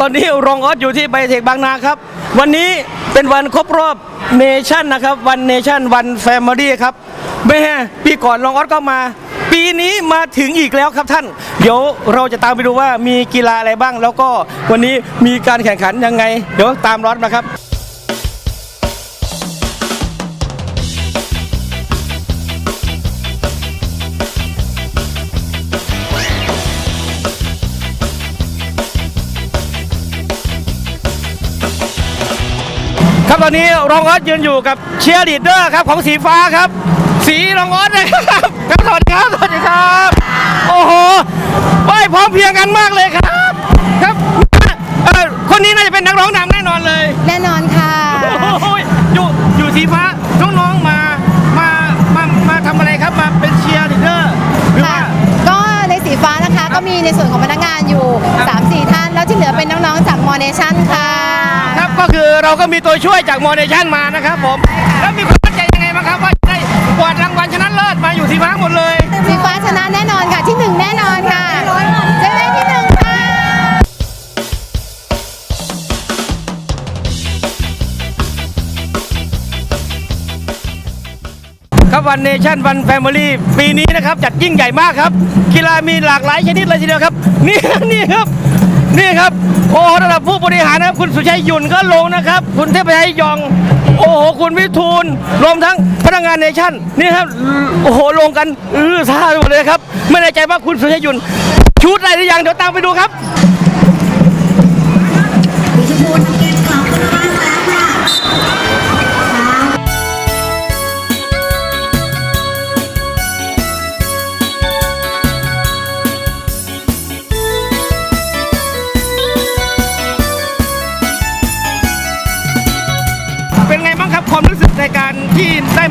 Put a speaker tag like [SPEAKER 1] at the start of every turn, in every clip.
[SPEAKER 1] ตอนนี้รองออสอยู่ที่ไบเทคบางนาครับ วันนี้เป็นวันครบรอบเนชั่นนะครับ วันเนชั่นวันแฟมิลี่ครับแม่ปีก่อนรองออสก็มา ปีนี้มาถึงอีกแล้วครับท่าน เดี๋ยวเราจะตามไปดูว่ามีกีฬาอะไรบ้าง แล้วก็วันนี้มีการแข่งขันยังไง เดี๋ยวตามรอดมาครับ ครับตอนนี้รองออสยืนอยู่กับเชียร์ลีดเดอร์ครับของสีฟ้าครับ สีรองออสนะครับครับสวัสดีครับสวัสดีครับ โอ้โหไปพร้อมเพรียงกันมากเลยครับ ครับเอ่อคนนี้น่าจะเป็นนักร้องดังแน่นอนเลย
[SPEAKER 2] แน่นอนค่ะ
[SPEAKER 1] โอ้ยอยู่อยู่สีฟ้าน้องๆมามามามาทำอะไรครับมาเป็นเชียร์ลีดเดอร์หรือ
[SPEAKER 2] ค่ะ
[SPEAKER 1] ว่า
[SPEAKER 2] ก็ในสีฟ้านะคะก็มีในส่วนของพนักงานอยู่ เรา
[SPEAKER 1] ก็มีตัวช่วยจากมอเนชั่นมานะครับผม แล้วมีความมั่นใจยังไงบ้างครับว่าจะได้กวาดรางวัลชนะเลิศมาอยู่สีฟ้าหมดเลย
[SPEAKER 2] สีฟ้าชนะแน่นอนค่ะที่หนึ่งแน่นอนค่ะจะได้ที่หนึ่งค่ะ
[SPEAKER 1] ครับวันเนชั่นวันแฟมิลี่ปีนี้นะครับจัดยิ่งใหญ่มากครับ กีฬามีหลากหลายชนิดเลยทีเดียวครับ นี่ นี่ครับ นี่ครับ โอ้โหระดับผู้บริหารนะครับคุณสุชัยหยุ่นก็ลงนะครับ คุณเทพชัยยอง โอ้โหคุณวิทูลรวมทั้งพนักงานเนชั่นนี่ครับโอ้โหลงกันอื้อซ่าหมดเลยครับ ไม่แน่ใจว่าคุณสุชัยหยุ่นชุดอะไรหรือยังเดี๋ยวตามไปดูครับ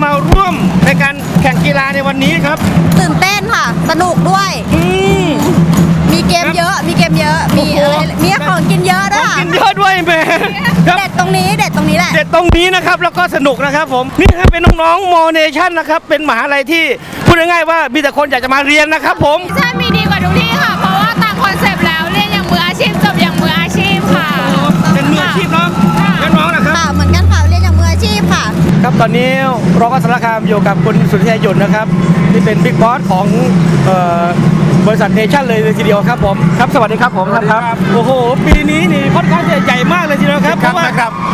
[SPEAKER 1] มาร่วมในการแข่งกีฬาในวันนี้ครับ
[SPEAKER 2] ตื่นเต้นค่ะ สนุกด้วย
[SPEAKER 1] อืม
[SPEAKER 2] มีเกมเยอะ มีเกมเยอะ มีอะไร
[SPEAKER 1] โอ้โห
[SPEAKER 2] มีของกินเยอะด้วย
[SPEAKER 1] กิ
[SPEAKER 2] ค่ะ
[SPEAKER 1] นเยอะด้วยแหม่ครับ
[SPEAKER 2] เด็ดตรงนี้ เด็ดตรงนี้แหละ
[SPEAKER 1] เด็ดตรงนี้นะครับ แล้วก็สนุกนะครับผม นี่ครับเป็นน้องๆโมเนชั่นนะครับ เป็นมหาลัยที่พูดง่ายๆว่ามีแต่คนอยากจะมาเรียนนะครับผม
[SPEAKER 3] ใช่มีดีกว่าทุกที่ อนนี้
[SPEAKER 1] ร
[SPEAKER 2] องอั
[SPEAKER 1] ศรคามอยู่กับคุณสุทธิยยุนนะครับ ที่เป็นบิ๊กบอสของเอ่อบริษัทเนชั่นเลยทีเดียวครับผมครับสวัสดีครับผมท่านครับโอ้โห ปีนี้นี่ค่อนข้างจะใหญ่มากเลยทีเดียวครับเพราะว่า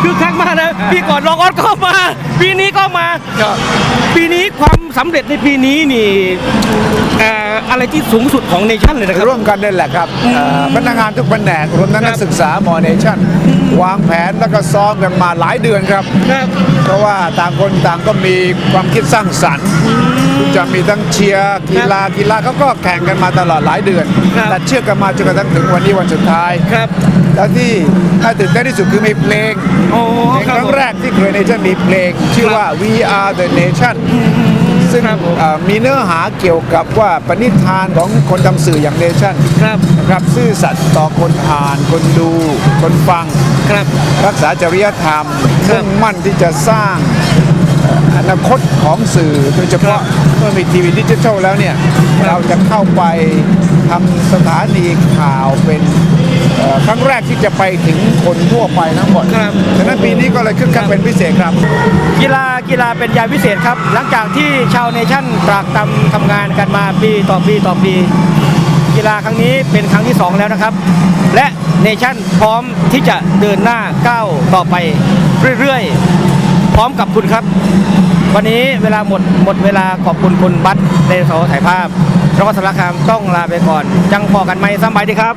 [SPEAKER 1] คือคักมากนะปีก่อนรองออสก็มา ปีนี้ก็มา ปีนี้ ความสำเร็จในปีนี้นี่เอ่ออะไรที่สูงสุดของเนชั่นเลยนะครับ
[SPEAKER 4] ร่วมกันนี่แหละครับเอ่อพนักงานทุกแผนกรวมทั้งนักศึกษามอเนชั่นวางแผนแล้วก็ซ้อมกันมาหลายเดือนครับ
[SPEAKER 1] ครับ
[SPEAKER 4] เพราะว่าต่างคนต่างก็มีความคิดสร้างสรรค์จะมีทั้งเชียร์กีฬากีฬาเขาก็แข่งกันมาตลอดหลายเดือน
[SPEAKER 1] ครับ
[SPEAKER 4] แต่เชื่อกันมาจนกระทั่งถึงวันนี้วันสุดท้าย
[SPEAKER 1] ครับ
[SPEAKER 4] แล้วที่น่าตื่นเต้นที่สุดคือมีเพลง
[SPEAKER 1] โอ้
[SPEAKER 4] เพลง
[SPEAKER 1] ค
[SPEAKER 4] ครับรั้ง
[SPEAKER 1] ผม
[SPEAKER 4] แรกที่เคยเนชั่นมีเพลง ชื่อว่า We Are the Nation ซึ่ง
[SPEAKER 1] ครับผม
[SPEAKER 4] เอ่อมีเนื้อหาเกี่ยวกับว่าปณิธานของคนทำสื่ออย่างเนชั่น
[SPEAKER 1] ครับ
[SPEAKER 4] นะครับซื่อสัตย์ต่อคนอ่าน คนดู คนฟัง
[SPEAKER 1] ครับ
[SPEAKER 4] รักษาจริยธรรม
[SPEAKER 1] ครับ
[SPEAKER 4] มุ่งมั่นที่จะสร้างเอ่ออนาคตของสื่อโดยเฉพาะเมื่อมีทีวีดิจิทัลแล้วเนี่ย เราจะเข้าไปทำสถานีข่าวเป็นเอ่อครั้งแรกที่จะไปถึงคนทั่วไปทั้งหมด
[SPEAKER 1] ครับ
[SPEAKER 4] ฉะนั้นปีนี้ก็เลยคึกคักเป็นพิเศษครับ
[SPEAKER 1] กีฬากีฬาเป็นยาวิเศษครับ หลังจากที่ชาวเนชั่นตรากตำทำงานกันมาปีต่อปีต่อปี กีฬาครั้งนี้เป็นครั้งที่ 2 แล้วนะครับ และเนชั่นพร้อมที่จะเดินหน้าก้าวต่อไปเรื่อยๆ พร้อมกับคุณครับ วันนี้เวลาหมดหมดเวลาขอบคุณคุณบัตในเสาถ่ายภาพแล้วก็สารคามต้องลาไปก่อน จังพอกันไหมสบายดีครับ